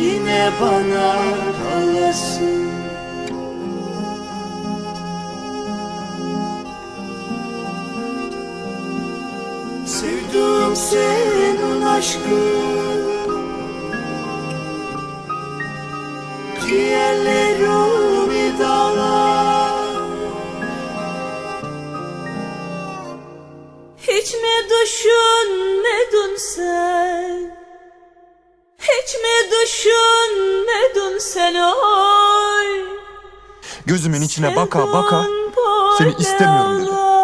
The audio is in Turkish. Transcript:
Yine bana kalasın Sevdim senin aşkın Ciğerlerimi dağlar. Hiç mi düşünmedin mi düşünmedin sen oy Gözümün içine baka baka seni istemiyorum dedi.